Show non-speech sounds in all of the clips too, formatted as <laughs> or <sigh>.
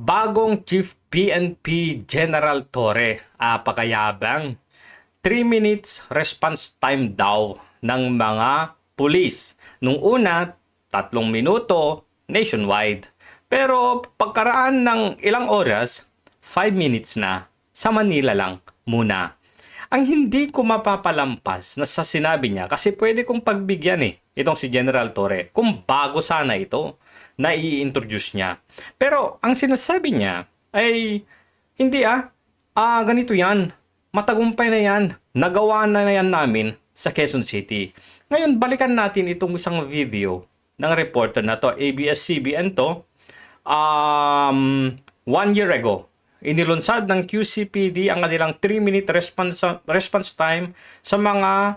Bagong Chief PNP General Torre, apakayabang. 3 minutes response time daw ng mga pulis. Nung una, tatlong minuto nationwide. Pero pagkaraan ng ilang oras, 5 minutes na sa Manila lang muna. Ang hindi ko mapapalampas na sa sinabi niya kasi pwede kong pagbigyan eh itong si General Torre kung bago sana ito na i-introduce niya. Pero ang sinasabi niya ay hindi ah, ah ganito yan. Matagumpay na yan. Nagawa na yan namin sa Quezon City. Ngayon, balikan natin itong isang video ng reporter na to, ABS-CBN to, um, one year ago. Inilunsad ng QCPD ang kanilang 3-minute response, response time sa mga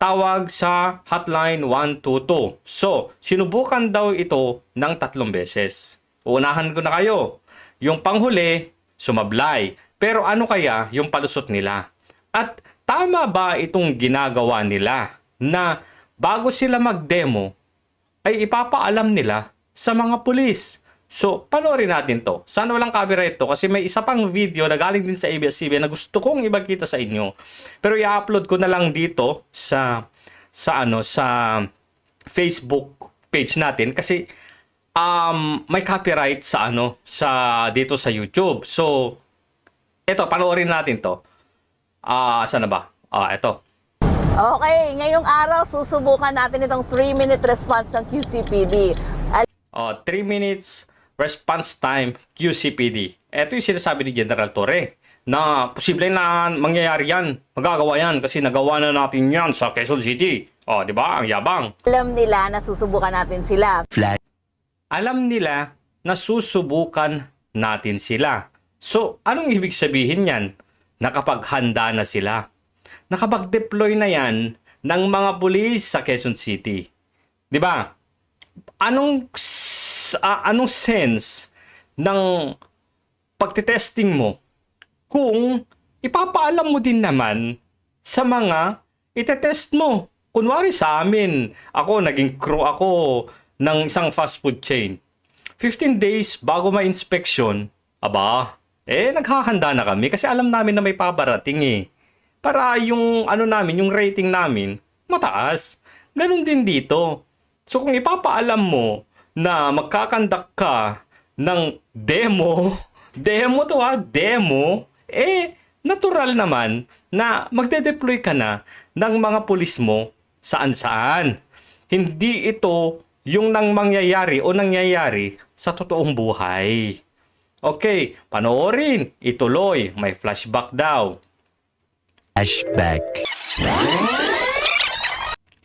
tawag sa hotline 122. So, sinubukan daw ito ng tatlong beses. Uunahan ko na kayo. Yung panghuli, sumablay. Pero ano kaya yung palusot nila? At tama ba itong ginagawa nila na bago sila mag-demo, ay ipapaalam nila sa mga pulis. So, panoorin natin to. Sana walang copyright to kasi may isa pang video na galing din sa ABS-CBN na gusto kong ibagkita sa inyo. Pero i-upload ko na lang dito sa sa ano sa Facebook page natin kasi um may copyright sa ano sa dito sa YouTube. So, eto panoorin natin to. Ah, sana ba? Ah, eto. Okay, ngayong araw susubukan natin itong 3-minute response ng QCPD. Oh, 3 minutes response time QCPD. Ito yung sinasabi ni General Torre na posible na mangyayari yan. Magagawa yan kasi nagawa na natin yan sa Quezon City. Oh, di ba? Ang yabang. Alam nila na susubukan natin sila. Alam nila na susubukan natin sila. So, anong ibig sabihin yan? Nakapaghanda na sila. Nakapag-deploy na yan ng mga pulis sa Quezon City. Di ba? Anong ah, anong sense ng pagtitesting mo kung ipapaalam mo din naman sa mga itetest mo. Kunwari sa amin, ako naging crew ako ng isang fast food chain. 15 days bago ma-inspection, aba, eh naghahanda na kami kasi alam namin na may paparating eh. Para yung ano namin, yung rating namin, mataas. Ganon din dito. So kung ipapaalam mo na magkakandak ka ng demo, <laughs> demo to ha, demo, eh natural naman na magde-deploy ka na ng mga pulis mo saan saan. Hindi ito yung nang mangyayari o nangyayari sa totoong buhay. Okay, panoorin, ituloy, may flashback daw. Flashback.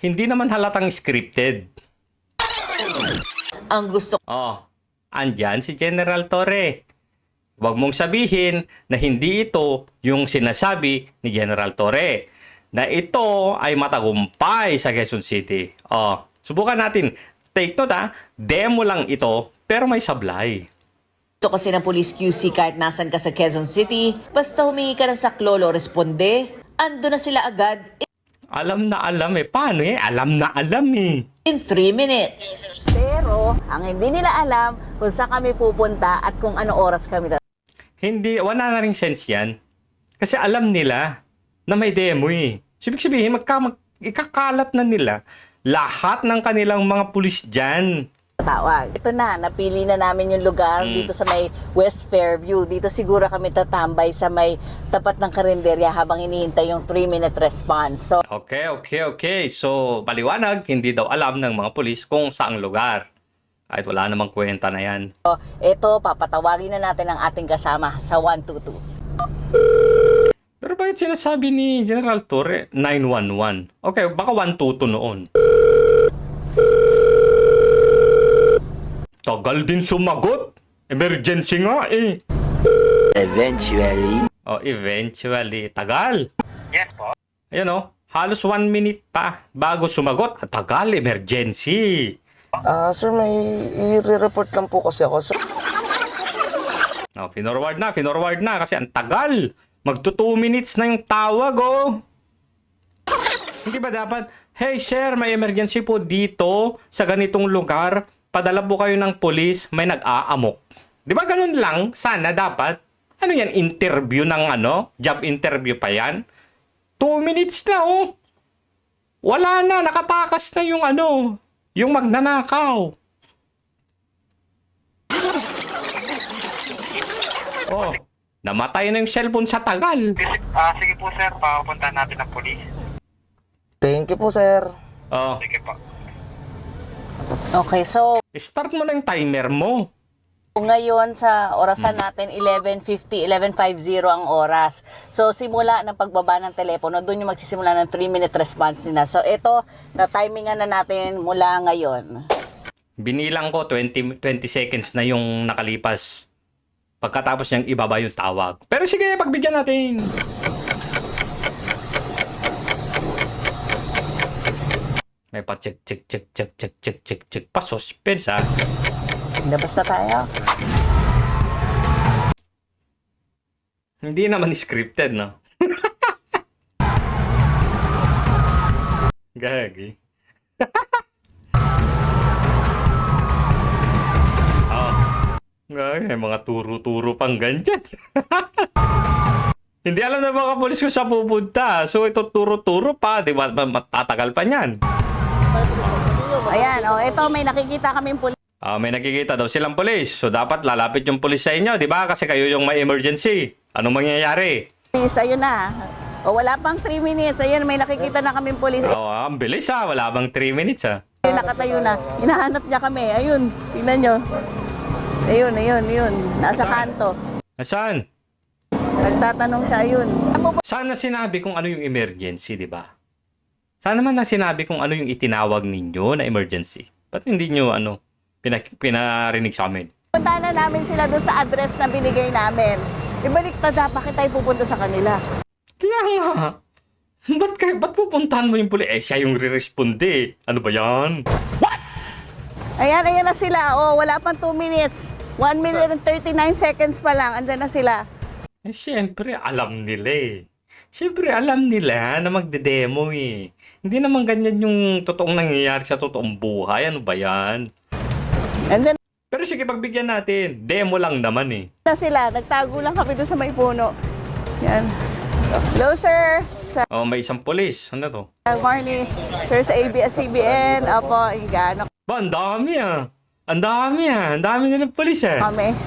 Hindi naman halatang scripted. Ang gusto Oh, andyan si General Torre. Huwag mong sabihin na hindi ito yung sinasabi ni General Torre. Na ito ay matagumpay sa Quezon City. Oh, subukan natin. Take note ha, demo lang ito pero may sablay. gusto kasi ng Police QC kahit nasan ka sa Quezon City, basta humingi ka ng saklolo, responde, ando na sila agad Alam na alam eh. Paano eh? Alam na alam eh. in 3 minutes. Pero, ang hindi nila alam kung saan kami pupunta at kung ano oras kami Hindi, wala na ring sense yan. Kasi alam nila na may demo eh. So, ibig sabihin, magka, mag, ikakalat na nila lahat ng kanilang mga pulis dyan. Tatawag. Ito na, napili na namin yung lugar Mm. dito sa may West Fairview. Dito siguro kami tatambay sa may tapat ng karinderya habang hinihintay yung 3-minute response. So, Okay, okay, okay. So, paliwanag, hindi daw alam ng mga pulis kung saang lugar. Kahit wala namang kwenta na yan. ito, papatawagin na natin ang ating kasama sa 122. Pero bakit sinasabi ni General Torre 911? Okay, baka 122 noon. Tagal din sumagot. Emergency nga eh. Eventually. Oh, eventually. Tagal. Yes po. Ayan oh. Halos one minute pa bago sumagot. At tagal, emergency. Ah, sir, may i-report lang po kasi ako. Sir, Oh, finorward na, finorward na kasi ang tagal. Magto 2 minutes na yung tawag, oh. Hindi ba dapat, hey sir, may emergency po dito sa ganitong lugar. Padala po kayo ng polis, may nag-aamok. Di ba ganun lang? Sana dapat. Ano yan? Interview ng ano? Job interview pa yan? Two minutes na oh. Wala na. Nakatakas na yung ano. Yung magnanakaw. Oh. Namatay na yung cellphone sa tagal. Ah, sige po sir, papuntahan natin ng polis. Thank you po, sir. Oh. Sige po. Okay, so Start mo na yung timer mo. ngayon sa orasan natin 11:50, 11:50 ang oras. So simula ng pagbaba ng telepono, doon yung magsisimula ng 3 minute response nila. So ito, na timingan na natin mula ngayon. Binilang ko 20, 20 seconds na yung nakalipas. Pagkatapos niyang ibaba yung tawag. Pero sige, pagbigyan natin. May pa check check check check check check check check pa suspense ha. Labas na tayo. Hindi naman scripted no. <laughs> Gagi. oh. <laughs> Gagi, mga turo-turo pang ganyan. <laughs> Hindi alam na mga polis ko sa pupunta. So ito turo-turo pa, di ba? Matatagal pa niyan. Ayan, oh, ito may nakikita kaming pulis. Ah, may nakikita daw silang polis. So dapat lalapit yung polis sa inyo, di ba? Kasi kayo yung may emergency. Anong mangyayari? Ayun na. O wala pang 3 minutes. Ayun, may nakikita na kaming pulis. Oh, ang bilis ah. Wala bang 3 minutes ah. Ayun, nakatayo na. Hinahanap niya kami. Ayun, tingnan nyo. Ayun, ayun, ayun. Nasa kanto. Nasaan? Nagtatanong siya, ayun. Sana sinabi kung ano yung emergency, di ba? Sana man na sinabi kung ano yung itinawag ninyo na emergency. Ba't hindi nyo ano, pina, pinarinig sa amin? Punta na namin sila doon sa address na binigay namin. Ibalik pa bakit tayo pupunta sa kanila? Kaya nga. Ba't, kayo, ba't pupuntahan mo yung puli? Eh, siya yung re-responde. Ano ba yan? Ayan, ayan na sila. Oh, wala pang 2 minutes. 1 minute and 39 seconds pa lang. Andyan na sila. Eh, syempre, alam nila eh. Syempre, alam nila na magde-demo eh. Hindi naman ganyan yung totoong nangyayari sa totoong buhay. Ano ba yan? Andyan Pero sige, pagbigyan natin. Demo lang naman eh. na sila. Nagtago lang kami doon sa may puno. Yan. Hello, sir. Sa Oh, may isang polis. Ano to? morning. Sir, sa ABS-CBN. Opo, hingano Ba, ang dami ah. Ang dami ah. Ang dami nilang polis eh. kami.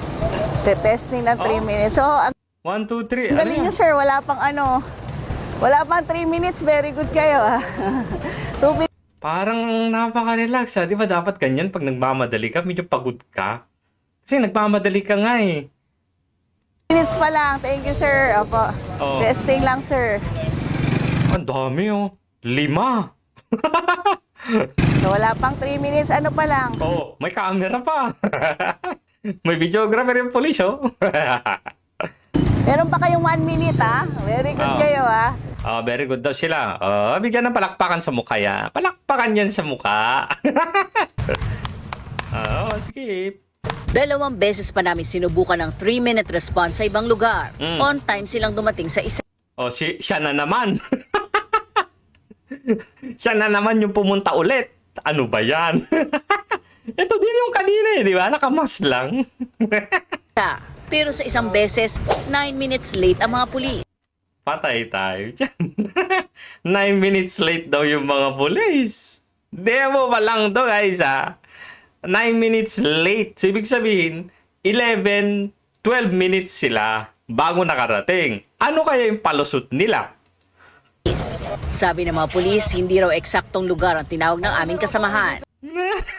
Te-testing ng 3 Oh. minutes. So, ang One, two, three. Ang Ano galing yan? niyo, sir. Wala pang ano. Wala pang 3 minutes. Very good kayo, ah. <laughs> 2 Parang napaka-relax ah. Di ba dapat ganyan pag nagmamadali ka, medyo pagod ka? Kasi nagmamadali ka nga eh. minutes pa lang. Thank you, sir. Opo. Oh. Testing lang, sir. Ang dami oh. Lima. <laughs> So, wala pang 3 minutes. Ano pa lang? Oh, may camera pa. <laughs> may videographer yung polis oh. Meron pa kayong 1 minute, ah. Very good Oh. kayo, ah. Ah, very good daw sila. Oh, bigyan ng palakpakan sa mukha ya. Palakpakan yan sa mukha. <laughs> oh, sige. Dalawang beses pa namin sinubukan ng 3-minute response sa ibang lugar. Mm. On time silang dumating sa isa Oh, si siya na naman. <laughs> siya na naman yung pumunta ulit. Ano ba yan? <laughs> Ito din yung kanina eh, di ba? Nakamas lang. Pero sa isang beses, 9 minutes late ang mga pulis. Patay tayo dyan. <laughs> Nine minutes late daw yung mga police. Demo pa lang to guys ha. Nine minutes late. So, ibig sabihin, 11, 12 minutes sila bago nakarating. Ano kaya yung palusot nila? Sabi ng mga pulis, hindi raw eksaktong lugar ang tinawag ng aming kasamahan. <laughs>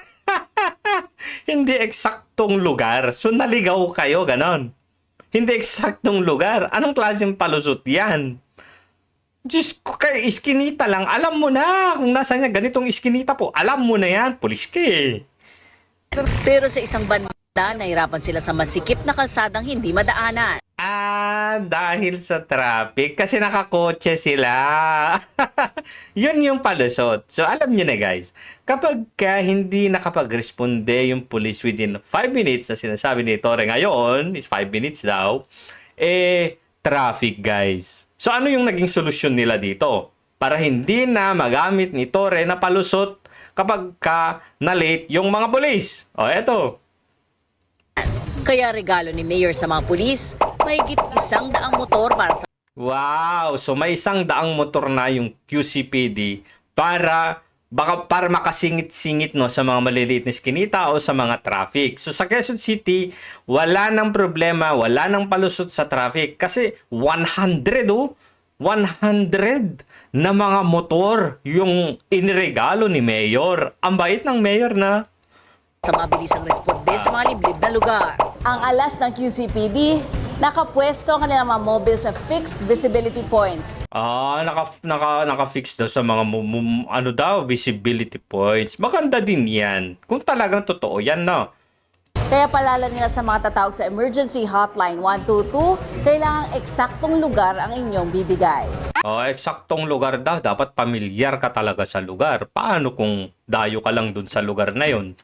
Hindi eksaktong lugar. So, naligaw kayo, ganon. Hindi eksaktong lugar. Anong klaseng palusot yan? Diyos ko, kay iskinita lang. Alam mo na kung nasa niya ganitong iskinita po. Alam mo na yan. Pulis ka eh. Pero sa isang banda, nahirapan sila sa masikip na kalsadang hindi madaanan. Ah, dahil sa traffic. Kasi nakakotse sila. <laughs> Yun yung palusot. So, alam nyo na guys. Kapag ka hindi nakapag-responde yung police within 5 minutes na sinasabi ni Tore ngayon, is 5 minutes daw, eh, traffic guys. So, ano yung naging solusyon nila dito? Para hindi na magamit ni Tore na palusot kapag ka na late yung mga police. O, eto. Kaya regalo ni Mayor sa mga pulis, mahigit isang daang motor para sa Wow! So may isang daang motor na yung QCPD para baka para makasingit-singit no sa mga maliliit na skinita o sa mga traffic. So sa Quezon City, wala nang problema, wala nang palusot sa traffic kasi 100 oh, 100 na mga motor yung iniregalo ni Mayor. Ang bait ng Mayor na. sa mabilisang responde sa mga liblib na lugar. Ang alas ng QCPD, nakapwesto ang kanilang mga mobile sa fixed visibility points. Ah, naka, naka, naka-fix daw sa mga mu- mu- ano daw, visibility points. Maganda din yan. Kung talagang totoo yan, no? Kaya palala nila sa mga tatawag sa emergency hotline 122, kailangang eksaktong lugar ang inyong bibigay. Oh, eksaktong lugar daw. Dapat pamilyar ka talaga sa lugar. Paano kung dayo ka lang dun sa lugar na yon?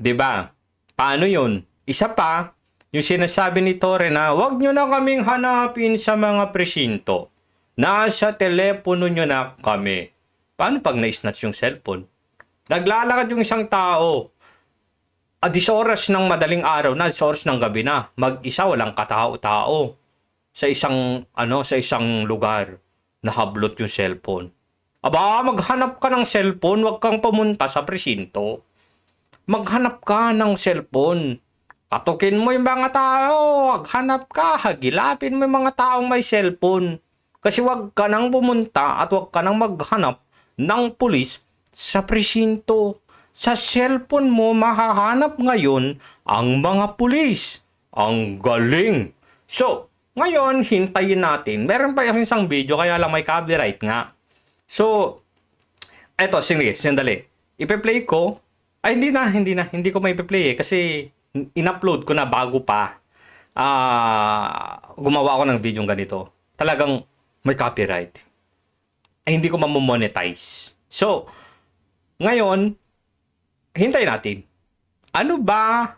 'Di ba? Paano yon? Isa pa, yung sinasabi ni Tore na wag nyo na kaming hanapin sa mga presinto. Nasa telepono nyo na kami. Paano pag na-snatch yung cellphone? Naglalakad yung isang tao. A 10 oras ng madaling araw na, 10 oras ng gabi na. Mag-isa, walang katao-tao sa isang ano sa isang lugar nahablot yung cellphone. Aba, maghanap ka ng cellphone, wag kang pumunta sa presinto. Maghanap ka ng cellphone. Katukin mo yung mga tao, maghanap ka, hagilapin mo yung mga taong may cellphone. Kasi wag ka nang pumunta at wag ka nang maghanap ng pulis sa presinto. Sa cellphone mo mahahanap ngayon ang mga pulis. Ang galing! So, ngayon, hintayin natin. Meron pa yung isang video, kaya lang may copyright nga. So, eto, sige, sandali. Ipe-play ko. Ay, hindi na, hindi na. Hindi ko may play eh. Kasi, in-upload ko na bago pa. Ah, gumawa ako ng video ganito. Talagang may copyright. Ay, hindi ko mamomonetize. So, ngayon, hintayin natin. Ano ba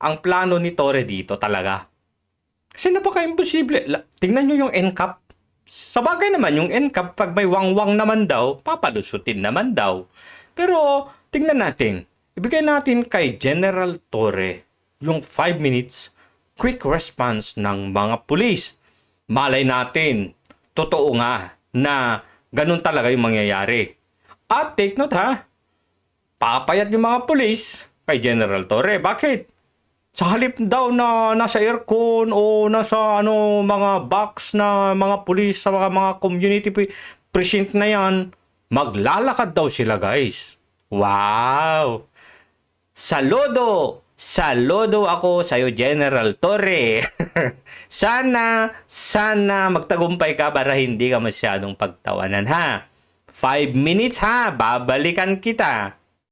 ang plano ni Tore dito talaga? Kasi napaka-imposible. Tingnan nyo yung NCAP. Sa bagay naman, yung NCAP, pag may wangwang naman daw, papalusutin naman daw. Pero, tingnan natin. Ibigay natin kay General Torre yung 5 minutes quick response ng mga pulis. Malay natin, totoo nga na ganun talaga yung mangyayari. At take note ha, papayat yung mga pulis kay General Torre. Bakit? Sa halip daw na nasa aircon o nasa ano mga box na mga pulis sa mga, mga community pre- precinct na yan, maglalakad daw sila guys. Wow! Saludo! Saludo ako sa iyo General Torre. <laughs> sana, sana magtagumpay ka para hindi ka masyadong pagtawanan ha. 5 minutes ha, babalikan kita.